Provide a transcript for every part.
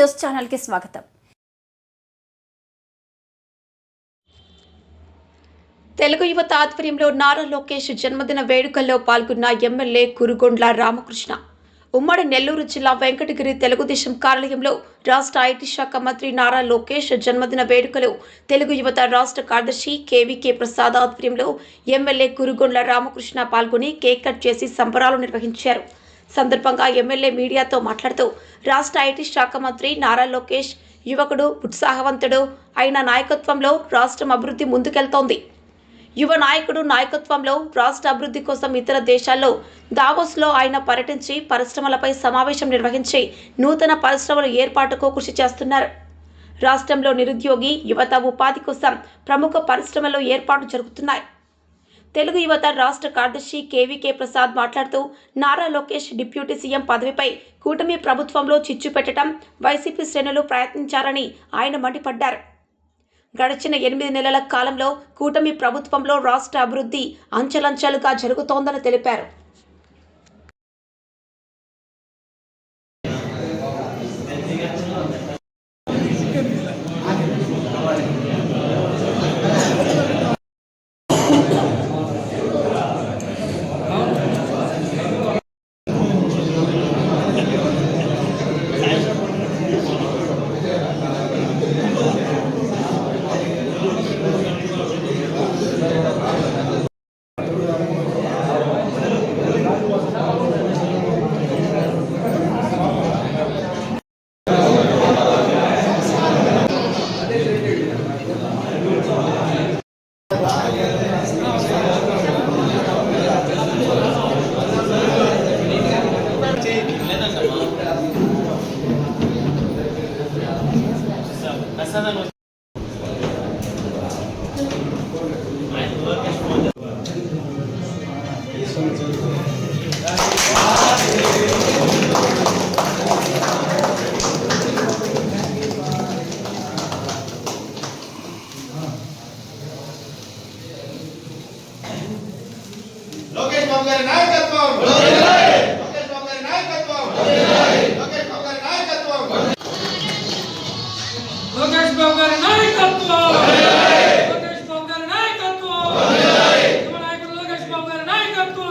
News ఛానల్కి స్వాగతం. తెలుగు యువత ఆధ్వర్యంలో నారా లోకేష్ జన్మదిన వేడుకల్లో పాల్గొన్న ఎమ్మెల్యే కురుగొండ్ల రామకృష్ణ. ఉమ్మడి నెల్లూరు జిల్లా వెంకటగిరి తెలుగుదేశం కార్యాలయంలో రాష్ట్ర ఐటీ శాఖ మంత్రి నారా లోకేష్ జన్మదిన వేడుకలు తెలుగు యువత రాష్ట్ర కార్యదర్శి కేవీకే ప్రసాద్ ఆధ్వర్యంలో ఎమ్మెల్యే కురుగొండ్ల రామకృష్ణ పాల్గొని కేక్ కట్ చేసి సంబరాలు నిర్వహించారు. సందర్భంగా ఎమ్మెల్యే మీడియాతో మాట్లాడుతూ రాష్ట్ర ఐటీ శాఖ మంత్రి నారా లోకేష్ యువకుడు ఉత్సాహవంతుడు అయిన నాయకత్వంలో రాష్ట్రం అభివృద్ధి ముందుకెళ్తోంది. యువ నాయకుడు నాయకత్వంలో రాష్ట్ర అభివృద్ధి కోసం ఇతర దేశాల్లో దావోస్లో ఆయన పర్యటించి పరిశ్రమలపై సమావేశం నిర్వహించి నూతన పరిశ్రమల ఏర్పాటుకు కృషి చేస్తున్నారు. రాష్ట్రంలో నిరుద్యోగి యువత ఉపాధి కోసం ప్రముఖ పరిశ్రమలు ఏర్పాటు జరుగుతున్నాయి. తెలుగు యువత రాష్ట్ర కార్యదర్శి కేవీకే ప్రసాద్ మాట్లాడుతూ నారా లోకేష్ డిప్యూటీ సీఎం పదవిపై కూటమి ప్రభుత్వంలో చిచ్చు పెట్టడం వైసీపీ శ్రేణులు ప్రయత్నించారని ఆయన మండిపడ్డారు. గడిచిన ఎనిమిది నెలల కాలంలో కూటమి ప్రభుత్వంలో రాష్ట్ర అభివృద్ధి అంచెలంచెలుగా జరుగుతోందని తెలిపారు. లోకేష్ బాబు గారి నాయకత్వం లోకేష్ బాబు గారి నాయకత్వం లోకేష్ బాబు గారి నాయకత్వం లోకేష్ బాబు గారి నాయకత్వం లోకేష్ బాబు గారి నాయకత్వం యువ నాయకుడు లోకేష్ బాబు గారి నాయకత్వం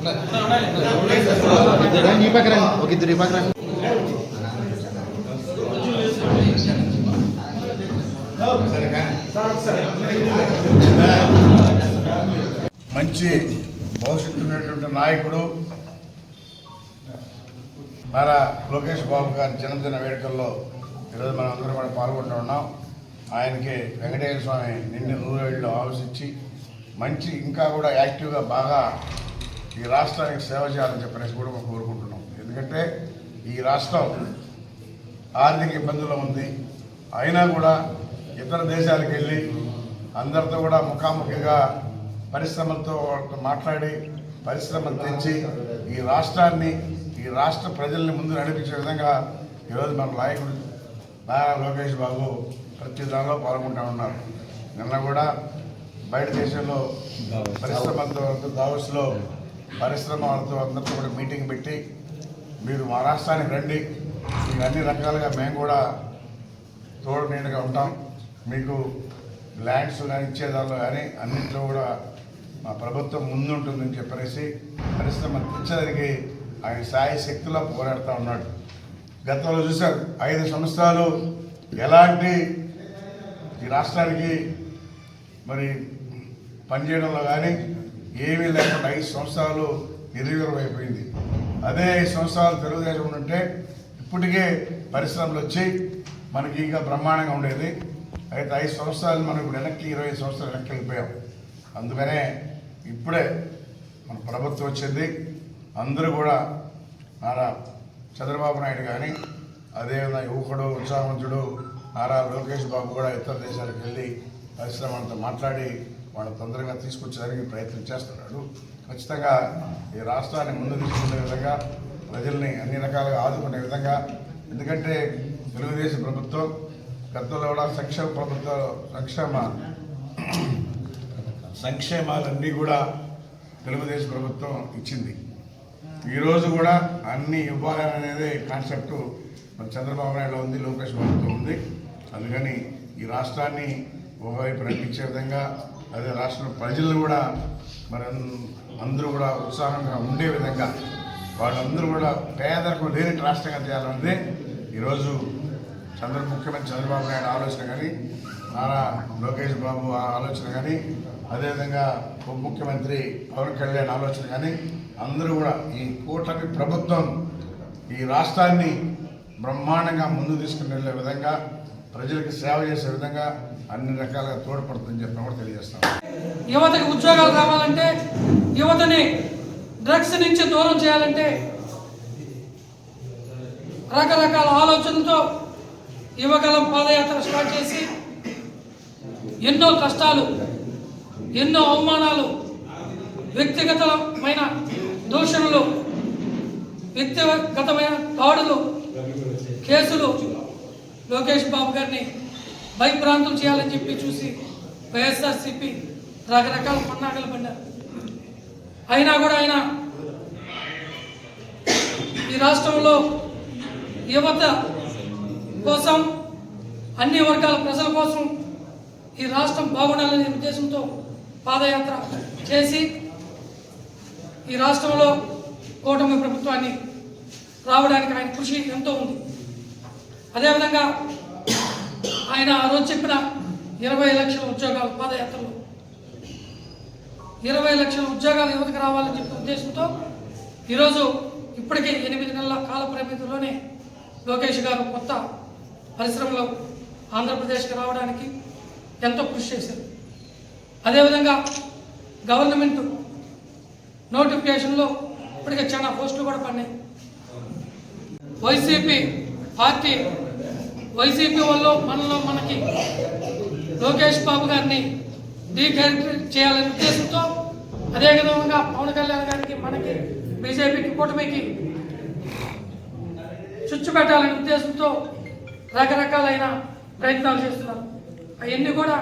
ఈ పక్క రండి ఒక ఇద్దరు ఈ పక్క రండి మంచి భవిష్యత్తు ఉన్నటువంటి నాయకుడు మన లోకేష్ బాబు గారి జన్మదిన వేడుకల్లో ఈరోజు మనం అందరం కూడా పాల్గొంటూ ఉన్నాం. ఆయనకి వెంకటేశ్వర స్వామి నిన్ను నూరేళ్ళు ఆలోచించి మంచి ఇంకా కూడా యాక్టివ్గా బాగా ఈ రాష్ట్రానికి సేవ చేయాలని చెప్పనేసి కూడా మనం కోరుకుంటున్నాం. ఎందుకంటే ఈ రాష్ట్రం ఆర్థిక ఇబ్బందుల్లో ఉంది. అయినా కూడా ఇతర దేశాలకు వెళ్ళి అందరితో కూడా ముఖాముఖిగా పరిశ్రమలతో మాట్లాడి పరిశ్రమలు తెచ్చి ఈ రాష్ట్రాన్ని ఈ రాష్ట్ర ప్రజల్ని ముందు నడిపించే విధంగా ఈరోజు మన నాయకుడు నారా లోకేష్ బాబు ప్రతి దానిలో పాల్గొంటూ ఉన్నారు. నిన్న కూడా బయట దేశంలో పరిశ్రమలతో దావస్లో పరిశ్రమ వాళ్ళతో అందరితో కూడా మీటింగ్ పెట్టి మీరు మా రాష్ట్రానికి రండి. మీకు అన్ని రకాలుగా మేము కూడా తోడు నీడగా ఉంటాం. మీకు ల్యాండ్స్ కానీ ఇచ్చేదాల్లో కానీ అన్నింటిలో కూడా మా ప్రభుత్వం ముందుంటుందని చెప్పేసి పరిశ్రమ తెచ్చడానికి ఆయన సాయి శక్తిలో పోరాడుతూ ఉన్నాడు. గతంలో చూశారు ఐదు సంవత్సరాలు ఎలాంటి ఈ రాష్ట్రానికి మరి పనిచేయడంలో కానీ ఏమీ లేకుండా ఐదు సంవత్సరాలు నిర్వీర్యమైపోయింది అదే ఐదు సంవత్సరాలు తెలుగుదేశం ఉంటే ఇప్పటికే పరిశ్రమలు వచ్చి మనకి ఇంకా బ్రహ్మాండంగా ఉండేది. అయితే ఐదు సంవత్సరాలు మనం ఇప్పుడు వెనక్కి ఇరవై సంవత్సరాలు వెనక్కి వెళ్ళిపోయాం. అందుకనే ఇప్పుడే మన ప్రభుత్వం వచ్చింది. అందరూ కూడా నారా చంద్రబాబు నాయుడు కానీ అదేవిధంగా యువకుడు ఉత్సాహవంతుడు నారా లోకేష్ బాబు కూడా ఇతర దేశాలకు వెళ్ళి పరిశ్రమలతో మాట్లాడి వాళ్ళు తొందరగా తీసుకొచ్చేదానికి ప్రయత్నం చేస్తున్నాడు. ఖచ్చితంగా ఈ రాష్ట్రాన్ని ముందు తీసుకునే విధంగా ప్రజల్ని అన్ని రకాలుగా ఆదుకునే విధంగా ఎందుకంటే తెలుగుదేశం ప్రభుత్వం గతంలో కూడా సంక్షేమ ప్రభుత్వ సంక్షేమ సంక్షేమాలన్నీ కూడా తెలుగుదేశం ప్రభుత్వం ఇచ్చింది. ఈరోజు కూడా అన్ని ఇవ్వాలనేదే కాన్సెప్ట్ మన చంద్రబాబు నాయుడు ఉంది లోకేష్ బాబుతో ఉంది. అందుకని ఈ రాష్ట్రాన్ని ఒకవైపు నడిపించే విధంగా అదే రాష్ట్ర ప్రజలు కూడా మరి అందరూ కూడా ఉత్సాహంగా ఉండే విధంగా వాళ్ళందరూ కూడా పేదరికం లేని రాష్ట్రంగా చేయాలన్నదే ఈరోజు చంద్ర ముఖ్యమంత్రి చంద్రబాబు నాయుడు ఆలోచన కానీ నారా లోకేష్ బాబు ఆ ఆలోచన కానీ అదేవిధంగా ఉప ముఖ్యమంత్రి పవన్ కళ్యాణ్ ఆలోచన కానీ అందరూ కూడా ఈ కూటమి ప్రభుత్వం ఈ రాష్ట్రాన్ని బ్రహ్మాండంగా ముందు తీసుకుని వెళ్ళే విధంగా ప్రజలకు సేవ చేసే విధంగా అన్ని రకాలుగా తోడ్పడుతుందని చెప్పి కూడా తెలియజేస్తాం. యువతకి ఉద్యోగాలు రావాలంటే యువతని డ్రగ్స్ నుంచి దూరం చేయాలంటే రకరకాల ఆలోచనతో యువగలం పాదయాత్ర స్టార్ట్ చేసి ఎన్నో కష్టాలు ఎన్నో అవమానాలు వ్యక్తిగతమైన దూషణలు వ్యక్తిగతమైన దాడులు కేసులు లోకేష్ బాబు గారిని భయభ్రాంతులు చేయాలని చెప్పి చూసి వైఎస్ఆర్సీపీ రకరకాల పన్నాగలు పడ్డారు. అయినా కూడా ఆయన ఈ రాష్ట్రంలో యువత కోసం అన్ని వర్గాల ప్రజల కోసం ఈ రాష్ట్రం బాగుండాలనే ఉద్దేశంతో పాదయాత్ర చేసి ఈ రాష్ట్రంలో కూటమి ప్రభుత్వాన్ని రావడానికి ఆయన కృషి ఎంతో ఉంది. అదేవిధంగా ఆయన ఆ రోజు చెప్పిన ఇరవై లక్షల ఉద్యోగాలు పాదయాత్రలు. ఇరవై లక్షల ఉద్యోగాలు యువతకు రావాలని చెప్పే ఉద్దేశంతో ఈరోజు ఇప్పటికే ఎనిమిది నెలల కాల పరిమితిలోనే లోకేష్ గారు కొత్త పరిశ్రమలు ఆంధ్రప్రదేశ్కి రావడానికి ఎంతో కృషి చేశారు. అదేవిధంగా గవర్నమెంట్ నోటిఫికేషన్లో ఇప్పటికే చాలా పోస్టులు కూడా పడినాయి. వైసీపీ పార్టీ వైసీపీ వల్ల మనలో మనకి లోకేష్ బాబు గారిని డీక్యారెక్టర్ చేయాలనే ఉద్దేశంతో అదేవిధంగా పవన్ కళ్యాణ్ గారికి మనకి బీజేపీకి కూటమికి చుచ్చు పెట్టాలనే ఉద్దేశంతో రకరకాలైన ప్రయత్నాలు చేస్తున్నారు. అవన్నీ కూడా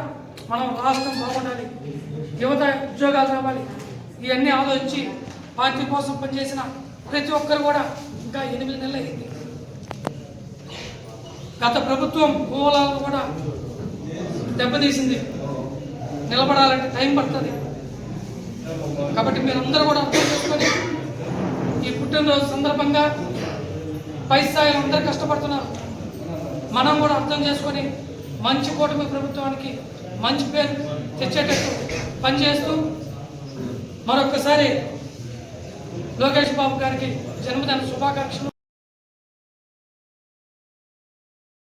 మనం రాష్ట్రం బాగుండాలి యువత ఉద్యోగాలు రావాలి ఇవన్నీ ఆలోచించి పార్టీ కోసం పనిచేసిన ప్రతి ఒక్కరు కూడా ఇంకా ఎనిమిది నెలలు అయింది. గత ప్రభుత్వం మూలాలను కూడా దెబ్బతీసింది. నిలబడాలంటే టైం పడుతుంది. కాబట్టి మీరందరూ కూడా అర్థం చేసుకొని ఈ పుట్టినరోజు సందర్భంగా పై స్థాయిలో అందరూ కష్టపడుతున్నారు. మనం కూడా అర్థం చేసుకొని మంచి కూటమి ప్రభుత్వానికి మంచి పేరు తెచ్చేటట్టు పనిచేస్తూ మరొకసారి లోకేష్ బాబు గారికి జన్మదిన శుభాకాంక్షలు.